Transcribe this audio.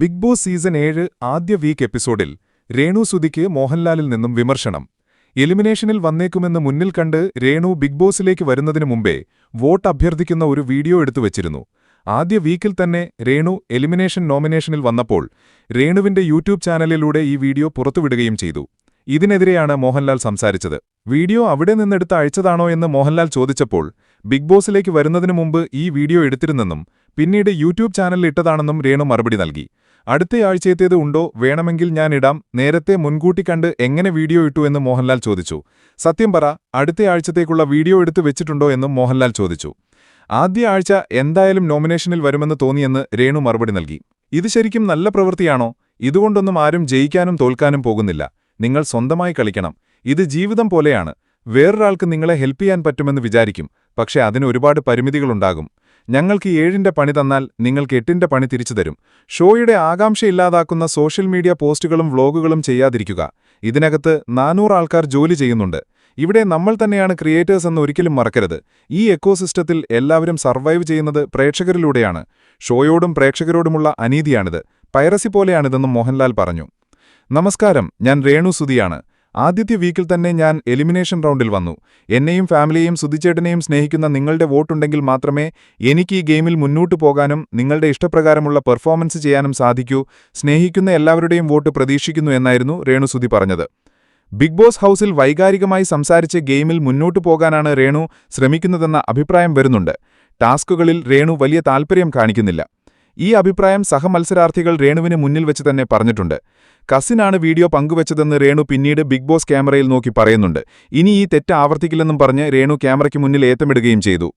Big boss season ഏഴ് ആദ്യ week എപ്പിസോഡിൽ രേണു സുധിക്ക് മോഹൻലാലിൽ നിന്നും വിമർശനം. എലിമിനേഷനിൽ വന്നേക്കുമെന്ന് മുന്നിൽ കണ്ട് രേണു ബിഗ് ബോസിലേക്ക് വരുന്നതിനു മുമ്പേ വോട്ട് അഭ്യർത്ഥിക്കുന്ന ഒരു വീഡിയോ എടുത്തു വച്ചിരുന്നു. ആദ്യ വീക്കിൽ തന്നെ രേണു എലിമിനേഷൻ നോമിനേഷനിൽ വന്നപ്പോൾ രേണുവിന്റെ യൂട്യൂബ് ചാനലിലൂടെ ഈ വീഡിയോ പുറത്തുവിടുകയും ചെയ്തു. ഇതിനെതിരെയാണ് മോഹൻലാൽ സംസാരിച്ചത്. വീഡിയോ അവിടെ നിന്നെടുത്ത് അയച്ചതാണോ എന്ന് മോഹൻലാൽ ചോദിച്ചപ്പോൾ ബിഗ് ബോസിലേക്ക് വരുന്നതിനു മുമ്പ് ഈ വീഡിയോ എടുത്തിരുന്നെന്നും പിന്നീട് യൂട്യൂബ് ചാനലിൽ ഇട്ടതാണെന്നും രേണു മറുപടി നൽകി. അടുത്തയാഴ്ചയത്തേത് ഉണ്ടോ വേണമെങ്കിൽ ഞാൻ ഇടാം. നേരത്തെ മുൻകൂട്ടി കണ്ട് എങ്ങനെ വീഡിയോ ഇട്ടു എന്ന് മോഹൻലാൽ ചോദിച്ചു. സത്യം പറ അടുത്തയാഴ്ചത്തേക്കുള്ള വീഡിയോ എടുത്തു വെച്ചിട്ടുണ്ടോ എന്നും മോഹൻലാൽ ചോദിച്ചു. ആദ്യ ആഴ്ച എന്തായാലും നോമിനേഷനിൽ വരുമെന്ന് തോന്നിയെന്ന് രേണു മറുപടി നൽകി. ഇത് ശരിക്കും നല്ല പ്രവൃത്തിയാണോ? ഇതുകൊണ്ടൊന്നും ആരും ജയിക്കാനും തോൽക്കാനും പോകുന്നില്ല. നിങ്ങൾ സ്വന്തമായി കളിക്കണം. ഇത് ജീവിതം പോലെയാണ്. വേറൊരാൾക്ക് നിങ്ങളെ ഹെൽപ്പ് ചെയ്യാൻ പറ്റുമെന്ന് വിചാരിക്കും. പക്ഷേ അതിന് ഒരുപാട് പരിമിതികളുണ്ടാകും. ഞങ്ങൾക്ക് ഏഴിന്റെ പണി തന്നാൽ നിങ്ങൾക്ക് എട്ടിന്റെ പണി തിരിച്ചു തരും. ഷോയുടെ ആകാംക്ഷയില്ലാതാക്കുന്ന സോഷ്യൽ മീഡിയ പോസ്റ്റുകളും വ്ലോഗുകളും ചെയ്യാതിരിക്കുക. ഇതിനകത്ത് നാനൂറ് ആൾക്കാർ ജോലി ചെയ്യുന്നുണ്ട്. ഇവിടെ നമ്മൾ തന്നെയാണ് ക്രിയേറ്റേഴ്സ് എന്ന് ഒരിക്കലും മറക്കരുത്. ഈ എക്കോസിസ്റ്റത്തിൽ എല്ലാവരും സർവൈവ് ചെയ്യുന്നത് പ്രേക്ഷകരിലൂടെയാണ്. ഷോയോടും പ്രേക്ഷകരോടുമുള്ള അനീതിയാണിത്. പൈറസി പോലെയാണിതെന്നും മോഹൻലാൽ പറഞ്ഞു. നമസ്കാരം ഞാൻ രേണു സുധിയാണ്. ആദ്യത്തെ വീക്കിൽ തന്നെ ഞാൻ എലിമിനേഷൻ റൗണ്ടിൽ വന്നു. എന്നെയും ഫാമിലിയെയും സുധിച്ചേട്ടനെയും സ്നേഹിക്കുന്ന നിങ്ങളുടെ വോട്ടുണ്ടെങ്കിൽ മാത്രമേ എനിക്ക് ഈ ഗെയിമിൽ മുന്നോട്ടു പോകാനും നിങ്ങളുടെ ഇഷ്ടപ്രകാരമുള്ള പെർഫോമൻസ് ചെയ്യാനും സാധിക്കൂ. സ്നേഹിക്കുന്ന എല്ലാവരുടെയും വോട്ട് പ്രതീക്ഷിക്കുന്നു എന്നായിരുന്നു രേണു സുധി പറഞ്ഞത്. ബിഗ് ബോസ് ഹൗസിൽ വൈകാരികമായി സംസാരിച്ച് ഗെയിമിൽ മുന്നോട്ടു പോകാനാണ് രേണു ശ്രമിക്കുന്നതെന്ന അഭിപ്രായം വരുന്നുണ്ട്. ടാസ്കുകളിൽ രേണു വലിയ താൽപ്പര്യം കാണിക്കുന്നില്ല. ഈ അഭിപ്രായം സഹമത്സരാർത്ഥികൾ രേണുവിന് മുന്നിൽ വെച്ച് തന്നെ പറഞ്ഞിട്ടുണ്ട്. കസിനാണ് വീഡിയോ പങ്കുവച്ചതെന്ന് രേണു പിന്നീട് ബിഗ് ബോസ് ക്യാമറയിൽ നോക്കി പറയുന്നുണ്ട്. ഇനി ഈ തെറ്റ് ആവർത്തിക്കില്ലെന്നും പറഞ്ഞ് രേണു ക്യാമറയ്ക്ക് മുന്നിൽ ഏത്തമിടുകയും ചെയ്തു.